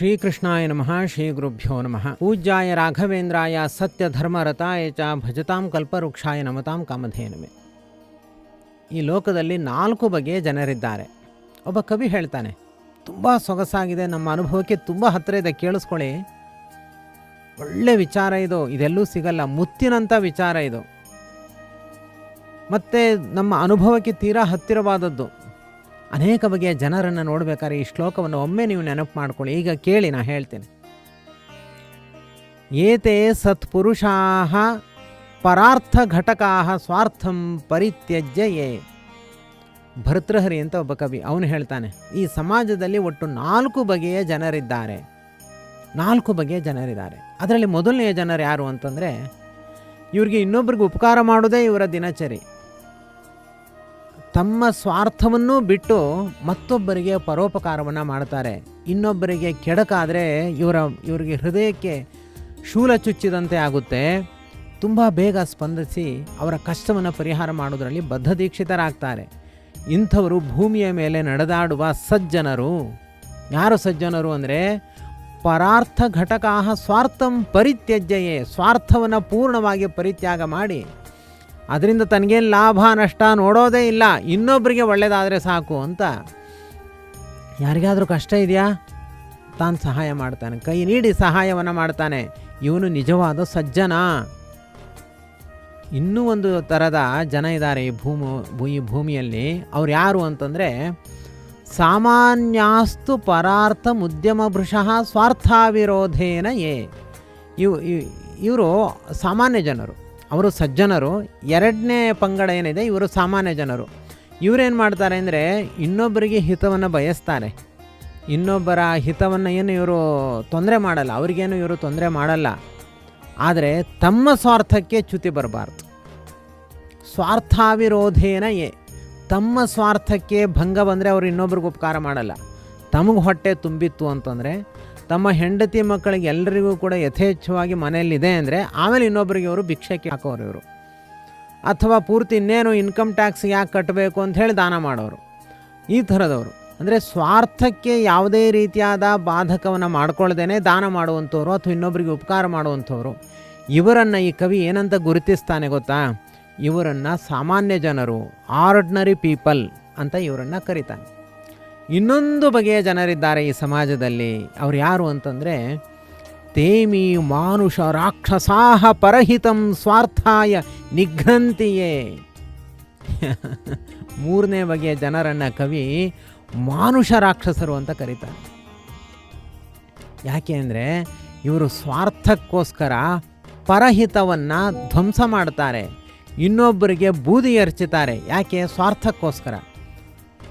ಶ್ರೀಕೃಷ್ಣಾಯ ನಮಃ ಶ್ರೀ ಗುರುಭ್ಯೋ ನಮಃ. ಪೂಜ್ಯಾಯ ರಾಘವೇಂದ್ರಾಯ ಸತ್ಯ ಧರ್ಮರತಾಯ ಚ ಭಜತಾಂ ಕಲ್ಪವೃಕ್ಷಾಯ ನಮತಾಂ ಕಾಮಧೇನುವೆ ಈ ಲೋಕದಲ್ಲಿ ನಾಲ್ಕು ಬಗೆಯ ಜನರಿದ್ದಾರೆ. ಒಬ್ಬ ಕವಿ ಹೇಳ್ತಾನೆ, ತುಂಬ ಸೊಗಸಾಗಿದೆ, ನಮ್ಮ ಅನುಭವಕ್ಕೆ ತುಂಬ ಹತ್ತಿರ ಇದೆ, ಕೇಳಿಸ್ಕೊಳ್ಳಿ. ಒಳ್ಳೆ ವಿಚಾರ ಇದು, ಇದೆಲ್ಲೂ ಸಿಗಲ್ಲ ಮುತ್ತಿನಂಥ ವಿಚಾರ ಇದು. ಮತ್ತು ನಮ್ಮ ಅನುಭವಕ್ಕೆ ತೀರಾ ಹತ್ತಿರವಾದದ್ದು ಅನೇಕ ಬಗೆಯ ಜನರನ್ನು ನೋಡಬೇಕಾದ್ರೆ ಈ ಶ್ಲೋಕವನ್ನು ಒಮ್ಮೆ ನೀವು ನೆನಪು ಮಾಡ್ಕೊಳ್ಳಿ. ಈಗ ಕೇಳಿ ನಾನು ಹೇಳ್ತೇನೆ. ಏತೆ ಸತ್ಪುರುಷಾ ಪರಾರ್ಥ ಘಟಕಾ ಸ್ವಾರ್ಥಂ ಪರಿತ್ಯಜ್ಯ ಯೇ ಭರ್ತೃಹರಿ ಅಂತ ಒಬ್ಬ ಕವಿ, ಅವನು ಹೇಳ್ತಾನೆ, ಈ ಸಮಾಜದಲ್ಲಿ ಒಟ್ಟು ನಾಲ್ಕು ಬಗೆಯ ಜನರಿದ್ದಾರೆ. ನಾಲ್ಕು ಬಗೆಯ ಜನರಿದ್ದಾರೆ. ಅದರಲ್ಲಿ ಮೊದಲನೆಯ ಜನರು ಯಾರು ಅಂತಂದರೆ, ಇವ್ರಿಗೆ ಇನ್ನೊಬ್ರಿಗೆ ಉಪಕಾರ ಮಾಡೋದೇ ಇವರ ದಿನಚರಿ. ತಮ್ಮ ಸ್ವಾರ್ಥವನ್ನು ಬಿಟ್ಟು ಮತ್ತೊಬ್ಬರಿಗೆ ಪರೋಪಕಾರವನ್ನು ಮಾಡ್ತಾರೆ. ಇನ್ನೊಬ್ಬರಿಗೆ ಕೆಡಕಾದರೆ ಇವರ, ಇವರಿಗೆ ಹೃದಯಕ್ಕೆ ಶೂಲ ಚುಚ್ಚಿದಂತೆ ಆಗುತ್ತೆ. ತುಂಬ ಬೇಗ ಸ್ಪಂದಿಸಿ ಅವರ ಕಷ್ಟವನ್ನು ಪರಿಹಾರ ಮಾಡೋದರಲ್ಲಿ ಬದ್ಧದೀಕ್ಷಿತರಾಗ್ತಾರೆ. ಇಂಥವರು ಭೂಮಿಯ ಮೇಲೆ ನಡೆದಾಡುವ ಸಜ್ಜನರು. ಯಾರು ಸಜ್ಜನರು ಅಂದರೆ ಪರಾರ್ಥ ಘಟಕಾ ಸ್ವಾರ್ಥಂ ಪರಿತ್ಯಜ್ಯಯೇ, ಸ್ವಾರ್ಥವನ್ನು ಪೂರ್ಣವಾಗಿ ಪರಿತ್ಯಾಗ ಮಾಡಿ ಅದರಿಂದ ತನಗೇನು ಲಾಭ, ನಷ್ಟ ನೋಡೋದೇ ಇಲ್ಲ. ಇನ್ನೊಬ್ಬರಿಗೆ ಒಳ್ಳೆಯದಾದರೆ ಸಾಕು ಅಂತ. ಯಾರಿಗಾದರೂ ಕಷ್ಟ ಇದೆಯಾ? ತಾನು ಸಹಾಯ ಮಾಡ್ತಾನೆ. ಕೈ ನೀಡಿ ಸಹಾಯವನ್ನು ಮಾಡ್ತಾನೆ. ಇವನು ನಿಜವಾದ ಸಜ್ಜನ. ಇನ್ನೂ ಒಂದು ಥರದ ಜನ ಇದ್ದಾರೆ ಈ ಭೂಮು ಈ ಭೂಮಿಯಲ್ಲಿ. ಅವ್ರು ಯಾರು ಅಂತಂದರೆ, ಸಾಮಾನ್ಯಾಸ್ತು ಪರಾರ್ಥ ಮುದ್ಯಮ ಭೃಷಃ ಸ್ವಾರ್ಥಾವಿರೋಧೇನ ಏ ಇವ್, ಇವರು ಸಾಮಾನ್ಯ ಜನರು. ಅವರು ಸಜ್ಜನರು. ಎರಡನೇ ಪಂಗಡ ಏನಿದೆ, ಇವರು ಸಾಮಾನ್ಯ ಜನರು. ಇವರೇನು ಮಾಡ್ತಾರೆ ಅಂದರೆ, ಇನ್ನೊಬ್ಬರಿಗೆ ಹಿತವನ್ನು ಬಯಸ್ತಾರೆ. ಇನ್ನೊಬ್ಬರ ಹಿತವನ್ನು ಏನು ಇವರು ತೊಂದರೆ ಮಾಡಲ್ಲ, ಅವ್ರಿಗೇನು ಇವರು ತೊಂದರೆ ಮಾಡಲ್ಲ. ಆದರೆ ತಮ್ಮ ಸ್ವಾರ್ಥಕ್ಕೆ ಚ್ಯುತಿ ಬರಬಾರ್ದು. ಸ್ವಾರ್ಥಾವಿರೋಧೇನ ಏ ತಮ್ಮ ಸ್ವಾರ್ಥಕ್ಕೆ ಭಂಗ ಬಂದರೆ ಅವರು ಇನ್ನೊಬ್ರಿಗೆ ಉಪಕಾರ ಮಾಡಲ್ಲ. ತಮಗೆ ಹೊಟ್ಟೆ ತುಂಬಿತ್ತು ಅಂತಂದರೆ ತಮ್ಮ ಹೆಂಡತಿ ಮಕ್ಕಳಿಗೆ ಎಲ್ಲರಿಗೂ ಕೂಡ ಯಥೇಚ್ಛವಾಗಿ ಮನೆಯಲ್ಲಿದೆ ಅಂದರೆ ಆಮೇಲೆ ಇನ್ನೊಬ್ಬರಿಗೆ ಅವರು ಭಿಕ್ಷಕ್ಕೆ ಹಾಕೋರು ಇವರು. ಅಥವಾ ಪೂರ್ತಿ ಇನ್ನೇನು ಇನ್ಕಮ್ ಟ್ಯಾಕ್ಸ್ ಯಾಕೆ ಕಟ್ಟಬೇಕು ಅಂತ ಹೇಳಿ ದಾನ ಮಾಡೋರು. ಈ ಥರದವರು. ಅಂದರೆ ಸ್ವಾರ್ಥಕ್ಕೆ ಯಾವುದೇ ರೀತಿಯಾದ ಬಾಧಕವನ್ನು ಮಾಡ್ಕೊಳ್ದೇನೆ ದಾನ ಮಾಡುವಂಥವ್ರು ಅಥವಾ ಇನ್ನೊಬ್ಬರಿಗೆ ಉಪಕಾರ ಮಾಡುವಂಥವ್ರು. ಇವರನ್ನು ಈ ಕವಿ ಏನಂತ ಗುರುತಿಸ್ತಾನೆ ಗೊತ್ತಾ? ಇವರನ್ನು ಸಾಮಾನ್ಯ ಜನರು ಆರ್ಡಿನರಿ ಪೀಪಲ್ ಅಂತ ಇವರನ್ನು ಕರೀತಾನೆ. ಇನ್ನೊಂದು ಬಗೆಯ ಜನರಿದ್ದಾರೆ ಈ ಸಮಾಜದಲ್ಲಿ. ಅವ್ರು ಯಾರು ಅಂತಂದರೆ, ತೇಮಿ ಮಾನುಷ ರಾಕ್ಷಸಾಹ ಪರಹಿತಂ ಸ್ವಾರ್ಥಾಯ ನಿಘ್ರಂತಿಯೇ. ಮೂರನೇ ಬಗೆಯ ಜನರನ್ನು ಕವಿ ಮಾನುಷ ರಾಕ್ಷಸರು ಅಂತ ಕರೀತಾರೆ. ಯಾಕೆ ಅಂದರೆ, ಇವರು ಸ್ವಾರ್ಥಕ್ಕೋಸ್ಕರ ಪರಹಿತವನ್ನು ಧ್ವಂಸ ಮಾಡ್ತಾರೆ. ಇನ್ನೊಬ್ಬರಿಗೆ ಬೂದಿ ಎರಚುತ್ತಾರೆ ಯಾಕೆ? ಸ್ವಾರ್ಥಕ್ಕೋಸ್ಕರ.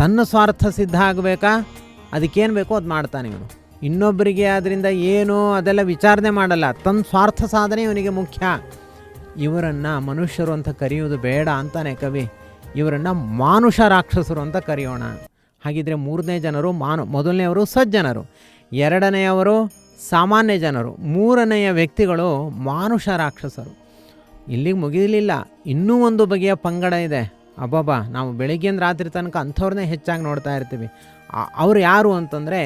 ತನ್ನ ಸ್ವಾರ್ಥ ಸಿದ್ಧ ಆಗಬೇಕಾ? ಅದಕ್ಕೇನು ಬೇಕೋ ಅದು ಮಾಡ್ತಾನೆ ಇವನು. ಇನ್ನೊಬ್ಬರಿಗೆ ಅದರಿಂದ ಏನು ಅದೆಲ್ಲ ವಿಚಾರಣೆ ಮಾಡಲ್ಲ. ತನ್ನ ಸ್ವಾರ್ಥ ಸಾಧನೆ ಇವನಿಗೆ ಮುಖ್ಯ. ಇವರನ್ನು ಮನುಷ್ಯರು ಅಂತ ಕರೆಯುವುದು ಬೇಡ ಅಂತಾನೆ ಕವಿ. ಇವರನ್ನು ಮಾನುಷ ರಾಕ್ಷಸರು ಅಂತ ಕರೆಯೋಣ. ಹಾಗಿದ್ರೆ ಮೂರನೇ ಜನರು ಮಾನು, ಮೊದಲನೆಯವರು ಸಜ್ಜನರು. ಎರಡನೆಯವರು ಸಾಮಾನ್ಯ ಜನರು. ಮೂರನೆಯ ವ್ಯಕ್ತಿಗಳು ಮಾನುಷ ರಾಕ್ಷಸರು. ಇಲ್ಲಿಗೆ ಮುಗಿಯಲಿಲ್ಲ ಇನ್ನೂ ಒಂದು ಬಗೆಯ ಪಂಗಡ ಇದೆ. ಅಬ್ಬಬ್ಬಾ, ನಾವು ಬೆಳಿಗ್ಗೆಯಿಂದ ರಾತ್ರಿ ತನಕ ಅಂಥವ್ರನ್ನೇ ಹೆಚ್ಚಾಗಿ ನೋಡ್ತಾ ಇರ್ತೀವಿ. ಅವ್ರು ಯಾರು ಅಂತಂದರೆ,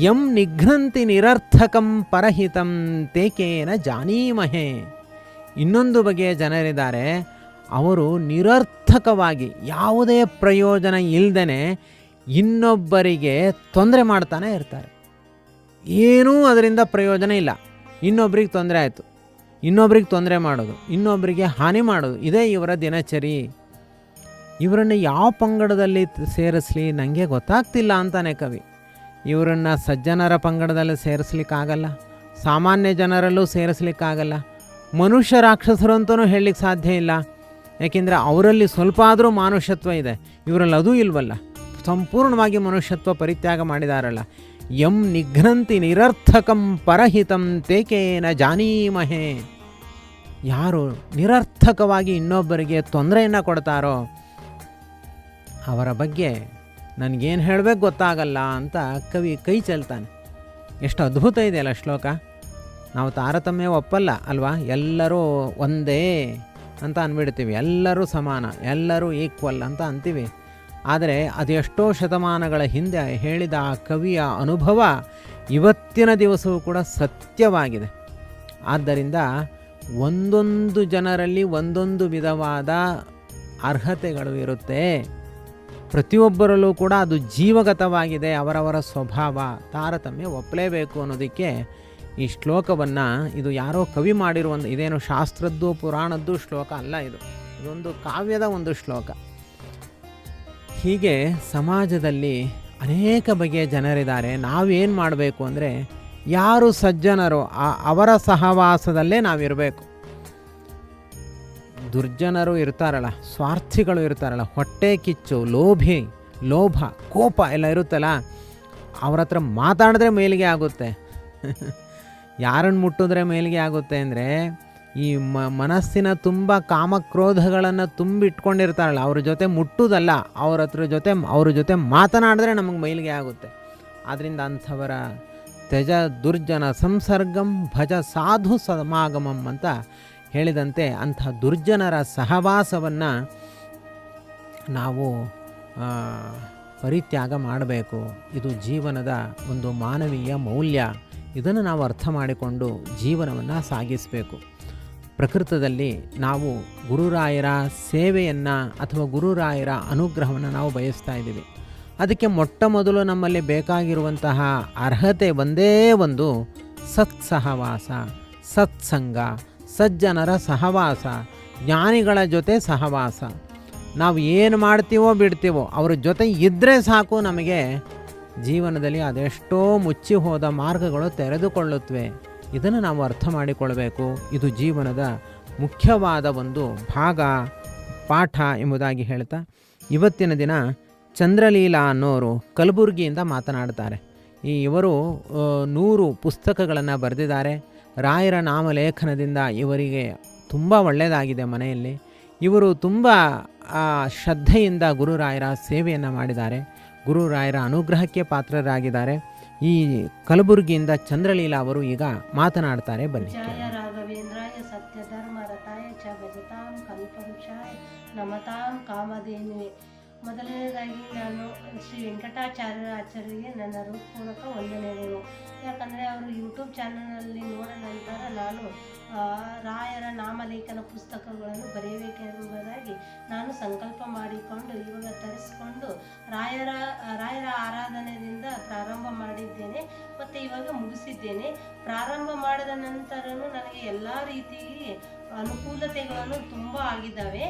ಯಂ ನಿಘ್ರಂತಿ ನಿರರ್ಥಕಂ ಪರಹಿತಂ ತೇಕೇನ ಜಾನೀಮಹೆ. ಇನ್ನೊಂದು ಬಗೆಯ ಜನರಿದ್ದಾರೆ. ಅವರು ನಿರರ್ಥಕವಾಗಿ ಯಾವುದೇ ಪ್ರಯೋಜನ ಇಲ್ಲದೇ ಇನ್ನೊಬ್ಬರಿಗೆ ತೊಂದರೆ ಮಾಡ್ತಾನೆ ಇರ್ತಾರೆ. ಏನೂ ಅದರಿಂದ ಪ್ರಯೋಜನ ಇಲ್ಲ. ಇನ್ನೊಬ್ರಿಗೆ ತೊಂದರೆ ಆಯಿತು. ಇನ್ನೊಬ್ರಿಗೆ ತೊಂದರೆ ಮಾಡೋದು ಇನ್ನೊಬ್ಬರಿಗೆ ಹಾನಿ ಮಾಡೋದು, ಇದೇ ಇವರ ದಿನಚರಿ. ಇವರನ್ನು ಯಾವ ಪಂಗಡದಲ್ಲಿ ಸೇರಿಸಲಿ ನನಗೆ ಗೊತ್ತಾಗ್ತಿಲ್ಲ ಅಂತಾನೆ ಕವಿ. ಇವರನ್ನು ಸಜ್ಜನರ ಪಂಗಡದಲ್ಲಿ ಸೇರಿಸ್ಲಿಕ್ಕಾಗಲ್ಲ, ಸಾಮಾನ್ಯ ಜನರಲ್ಲೂ ಸೇರಿಸ್ಲಿಕ್ಕಾಗಲ್ಲ, ಮನುಷ್ಯ ರಾಕ್ಷಸರು ಅಂತಲೂ ಹೇಳಲಿಕ್ಕೆ ಸಾಧ್ಯ ಇಲ್ಲ. ಏಕೆಂದರೆ ಅವರಲ್ಲಿ ಸ್ವಲ್ಪ ಆದರೂ ಮಾನುಷ್ಯತ್ವ ಇದೆ, ಇವರಲ್ಲಿ ಅದೂ ಇಲ್ವಲ್ಲ. ಸಂಪೂರ್ಣವಾಗಿ ಮನುಷ್ಯತ್ವ ಪರಿತ್ಯಾಗ ಮಾಡಿದಾರಲ್ಲ. ಯಂ ನಿಘ್ರಂತಿ ನಿರರ್ಥಕಂ ಪರಹಿತಂ ತೇಕೇನ ಜಾನೀಮಹೇ. ಯಾರು ನಿರರ್ಥಕವಾಗಿ ಇನ್ನೊಬ್ಬರಿಗೆ ತೊಂದರೆಯನ್ನು ಕೊಡ್ತಾರೋ ಅವರ ಬಗ್ಗೆ ನನಗೇನು ಹೇಳಬೇಕು ಗೊತ್ತಾಗಲ್ಲ ಅಂತ ಕವಿ ಕೈ ಚೆಲ್ತಾನೆ. ಎಷ್ಟು ಅದ್ಭುತ ಇದೆಯಲ್ಲ ಶ್ಲೋಕ. ನಾವು ತಾರತಮ್ಯ ಒಪ್ಪಲ್ಲ ಅಲ್ವಾ? ಎಲ್ಲರೂ ಒಂದೇ ಅಂತ ಅಂದ್ಬಿಡ್ತೀವಿ. ಎಲ್ಲರೂ ಸಮಾನ, ಎಲ್ಲರೂ ಈಕ್ವಲ್ ಅಂತ ಅಂತೀವಿ. ಆದರೆ ಅದೆಷ್ಟೋ ಶತಮಾನಗಳ ಹಿಂದೆ ಹೇಳಿದ ಆ ಕವಿಯ ಅನುಭವ ಇವತ್ತಿನ ದಿವಸವೂ ಕೂಡ ಸತ್ಯವಾಗಿದೆ. ಆದ್ದರಿಂದ ಒಂದೊಂದು ಜನರಲ್ಲಿ ಒಂದೊಂದು ವಿಧವಾದ ಅರ್ಹತೆಗಳು ಇರುತ್ತೆ. ಪ್ರತಿಯೊಬ್ಬರಲ್ಲೂ ಕೂಡ ಅದು ಜೀವಗತವಾಗಿದೆ, ಅವರವರ ಸ್ವಭಾವ. ತಾರತಮ್ಯ ಒಪ್ಪಲೇಬೇಕು ಅನ್ನೋದಕ್ಕೆ ಈ ಶ್ಲೋಕವನ್ನು ಇದು ಯಾರೋ ಕವಿ ಮಾಡಿರುವಂಥ ಇದೇನು ಶಾಸ್ತ್ರದ್ದು, ಪುರಾಣದ್ದು ಶ್ಲೋಕ ಅಲ್ಲ ಇದು. ಇದೊಂದು ಕಾವ್ಯದ ಒಂದು ಶ್ಲೋಕ. ಹೀಗೆ ಸಮಾಜದಲ್ಲಿ ಅನೇಕ ಬಗೆಯ ಜನರಿದ್ದಾರೆ. ನಾವೇನು ಮಾಡಬೇಕು ಅಂದರೆ, ಯಾರು ಸಜ್ಜನರು ಅವರ ಸಹವಾಸದಲ್ಲೇ ನಾವಿರಬೇಕು. ದುರ್ಜನರು ಇರ್ತಾರಲ್ಲ, ಸ್ವಾರ್ಥಿಗಳು ಇರ್ತಾರಲ್ಲ, ಹೊಟ್ಟೆ ಕಿಚ್ಚು, ಲೋಭಿ, ಲೋಭ, ಕೋಪ ಎಲ್ಲ ಇರುತ್ತಲ್ಲ, ಅವ್ರ ಹತ್ರ ಮಾತಾಡಿದ್ರೆ ಮೇಲಿಗೆ ಆಗುತ್ತೆ. ಯಾರನ್ನು ಮುಟ್ಟಿದ್ರೆ ಮೇಲಿಗೆ ಆಗುತ್ತೆ ಅಂದರೆ, ಈ ಮ, ಮನಸ್ಸಿನ ತುಂಬ ಕಾಮಕ್ರೋಧಗಳನ್ನು ತುಂಬಿಟ್ಕೊಂಡಿರ್ತಾರಲ್ಲ, ಅವ್ರ ಜೊತೆ ಮುಟ್ಟುವುದಲ್ಲ ಅವ್ರ ಹತ್ರ ಜೊತೆ, ಅವ್ರ ಜೊತೆ ಮಾತನಾಡಿದ್ರೆ ನಮಗೆ ಮೈಲಿಗೆ ಆಗುತ್ತೆ. ಆದ್ದರಿಂದ ಅಂಥವರ ತ್ಯಜ ದುರ್ಜನ ಸಂಸರ್ಗಂ ಭಜ ಸಾಧು ಸಮಾಗಮಂ ಅಂತ ಹೇಳಿದಂತೆ ಅಂಥ ದುರ್ಜನರ ಸಹವಾಸವನ್ನು ನಾವು ಪರಿತ್ಯಾಗ ಮಾಡಬೇಕು. ಇದು ಜೀವನದ ಒಂದು ಮಾನವೀಯ ಮೌಲ್ಯ. ಇದನ್ನು ನಾವು ಅರ್ಥ ಮಾಡಿಕೊಂಡು ಜೀವನವನ್ನು ಸಾಗಿಸಬೇಕು. ಪ್ರಕೃತದಲ್ಲಿ ನಾವು ಗುರುರಾಯರ ಸೇವೆಯನ್ನು ಅಥವಾ ಗುರುರಾಯರ ಅನುಗ್ರಹವನ್ನು ನಾವು ಬಯಸ್ತಾ ಇದ್ದೀವಿ. ಅದಕ್ಕೆ ಮೊಟ್ಟ ಮೊದಲು ನಮ್ಮಲ್ಲಿ ಬೇಕಾಗಿರುವಂತಹ ಅರ್ಹತೆ ಒಂದೇ ಒಂದು ಸತ್ಸಹವಾಸ, ಸತ್ಸಂಗ. ಸಜ್ಜನರ ಸಹವಾಸ, ಜ್ಞಾನಿಗಳ ಜೊತೆ ಸಹವಾಸ. ನಾವು ಏನು ಮಾಡ್ತೀವೋ ಬಿಡ್ತೀವೋ ಅವ್ರ ಜೊತೆ ಇದ್ದರೆ ಸಾಕು ನಮಗೆ. ಜೀವನದಲ್ಲಿ ಅದೆಷ್ಟೋ ಮುಚ್ಚಿ ಹೋದ ಮಾರ್ಗಗಳು ತೆರೆದುಕೊಳ್ಳುತ್ತವೆ ಇದನ್ನು ನಾವು ಅರ್ಥ ಮಾಡಿಕೊಳ್ಳಬೇಕು ಇದು ಜೀವನದ ಮುಖ್ಯವಾದ ಒಂದು ಭಾಗ, ಪಾಠ ಎಂಬುದಾಗಿ ಹೇಳ್ತಾ ಇವತ್ತಿನ ದಿನ ಚಂದ್ರಲೀಲಾ ಅನ್ನೋರು ಕಲಬುರಗಿಯಿಂದ ಮಾತನಾಡ್ತಾರೆ. ಈ ಇವರು ನೂರು ಪುಸ್ತಕಗಳನ್ನು ಬರೆದಿದ್ದಾರೆ. ರಾಯರ ನಾಮಲೇಖನದಿಂದ ಇವರಿಗೆ ತುಂಬ ಒಳ್ಳೆಯದಾಗಿದೆ ಮನೆಯಲ್ಲಿ. ಇವರು ತುಂಬ ಶ್ರದ್ಧೆಯಿಂದ ಗುರುರಾಯರ ಸೇವೆಯನ್ನು ಮಾಡಿದ್ದಾರೆ. ಗುರುರಾಯರ ಅನುಗ್ರಹಕ್ಕೆ ಪಾತ್ರರಾಗಿದ್ದಾರೆ. ಈ ಕಲಬುರಗಿಯಿಂದ ಚಂದ್ರಲೀಲಾ ಅವರು ಈಗ ಮಾತನಾಡ್ತಾರೆ. ಬನ್ನಿ. ಸತ್ಯಧರ್ಮ ರಥಾಯ ಚ ಭಜತಾಂ ಕಲ್ಪವೃಕ್ಷಾಯ ನಮತಾಂ ಕಾಮಧೇನುವೆ. ಮೊದಲನೇದಾಗಿ ನಾನು ಶ್ರೀ ವೆಂಕಟಾಚಾರ್ಯರ ಆಚಾರ್ಯರಿಗೆ ನನ್ನ ಹೃತ್ಪೂರ್ವಕ ವಂದನೆಗಳು ಯಾಕಂದರೆ ಅವರು ಯೂಟ್ಯೂಬ್ ಚಾನಲ್ನಲ್ಲಿ ನೋಡಿದ ನಂತರ ನಾನು ರಾಯರ ನಾಮಲೇಖನ ಪುಸ್ತಕಗಳನ್ನು ಬರೆಯಬೇಕೆಂಬುದಾಗಿ ನಾನು ಸಂಕಲ್ಪ ಮಾಡಿಕೊಂಡು, ಇವಾಗ ತರಿಸ್ಕೊಂಡು ರಾಯರ ರಾಯರ ಆರಾಧನೆಯಿಂದ ಪ್ರಾರಂಭ ಮಾಡಿದ್ದೇನೆ. ಮತ್ತು ಇವಾಗ ಮುಗಿಸಿದ್ದೇನೆ. ಪ್ರಾರಂಭ ಮಾಡಿದ ನಂತರನೂ ನನಗೆ ಎಲ್ಲ ರೀತಿ ಅನುಕೂಲತೆಗಳನ್ನು ತುಂಬ ಆಗಿದ್ದಾವೆ.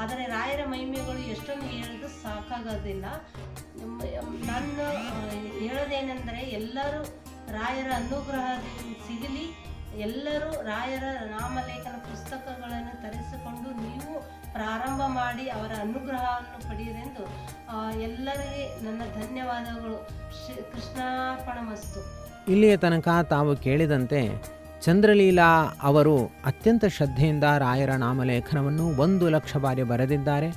ಆದರೆ ರಾಯರ ಮಹಿಮೆಗಳು ಎಷ್ಟೊಂದು ಹೇಳಿದ್ರು ಸಾಕಾಗೋದಿಲ್ಲ. ನನ್ನ ಹೇಳೋದೇನೆಂದರೆ ಎಲ್ಲರೂ ರಾಯರ ಅನುಗ್ರಹ ಸಿಗಲಿ. ಎಲ್ಲರೂ ರಾಯರ ನಾಮಲೇಖನ ಪುಸ್ತಕಗಳನ್ನು ತರಿಸಿಕೊಂಡು ನೀವು ಪ್ರಾರಂಭ ಮಾಡಿ ಅವರ ಅನುಗ್ರಹವನ್ನು ಪಡೆಯಿರೆಂದು ಎಲ್ಲರಿಗೆ ನನ್ನ ಧನ್ಯವಾದಗಳು. ಶ್ರೀ ಕೃಷ್ಣಾರ್ಪಣ ಮಸ್ತು ಇಲ್ಲಿಯ ತನಕ ತಾವು ಕೇಳಿದಂತೆ ಚಂದ್ರಲೀಲಾ ಅವರು ಅತ್ಯಂತ ಶ್ರದ್ಧೆಯಿಂದ ರಾಯರ ನಾಮಲೇಖನವನ್ನು ಒಂದು ಲಕ್ಷ ಬಾರಿ ಬರೆದಿದ್ದಾರೆ.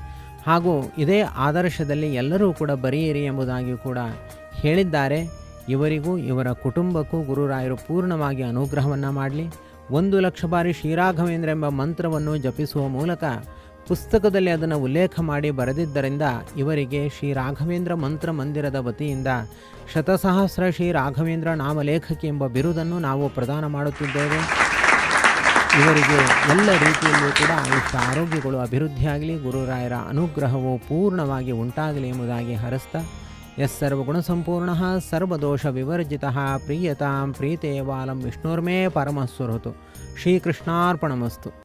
ಹಾಗೂ ಇದೇ ಆದರ್ಶದಲ್ಲಿ ಎಲ್ಲರೂ ಕೂಡ ಬರೆಯಿರಿ ಎಂಬುದಾಗಿ ಕೂಡ ಹೇಳಿದ್ದಾರೆ. ಇವರಿಗೂ, ಇವರ ಕುಟುಂಬಕ್ಕೂ ಗುರುರಾಯರು ಪೂರ್ಣವಾಗಿ ಅನುಗ್ರಹವನ್ನು ಮಾಡಲಿ. ಒಂದು ಲಕ್ಷ ಬಾರಿ ಶ್ರೀರಾಘವೇಂದ್ರ ಎಂಬ ಮಂತ್ರವನ್ನು ಜಪಿಸುವ ಮೂಲಕ ಪುಸ್ತಕದಲ್ಲಿ ಅದನ್ನು ಉಲ್ಲೇಖ ಮಾಡಿ ಬರೆದಿದ್ದರಿಂದ ಇವರಿಗೆ ಶ್ರೀ ರಾಘವೇಂದ್ರ ಮಂತ್ರ ಮಂದಿರದ ವತಿಯಿಂದ ಶತಸಹಸ್ರ ಶ್ರೀ ರಾಘವೇಂದ್ರ ನಾಮಲೇಖಕಿ ಎಂಬ ಬಿರುದನ್ನು ನಾವು ಪ್ರದಾನ ಮಾಡುತ್ತಿದ್ದೇವೆ. ಇವರಿಗೆ ಎಲ್ಲ ರೀತಿಯಲ್ಲೂ ಕೂಡ ಆಯುಷ್ಯ ಆರೋಗ್ಯಗಳು ಅಭಿವೃದ್ಧಿಯಾಗಲಿ, ಗುರುರಾಯರ ಅನುಗ್ರಹವು ಪೂರ್ಣವಾಗಿ ಉಂಟಾಗಲಿ ಎಂಬುದಾಗಿ ಹರಸ್ತ ಎಸ್ ಸರ್ವಗುಣ ಸಂಪೂರ್ಣ ಸರ್ವದೋಷ ವಿವರ್ಜಿತ ಪ್ರಿಯತಾಂ ಪ್ರೀತೇವಾಲಂ ವಿಷ್ಣುರ್ಮೇ ಪರಮಸ್ವರತು. ಶ್ರೀಕೃಷ್ಣಾರ್ಪಣಮಸ್ತು.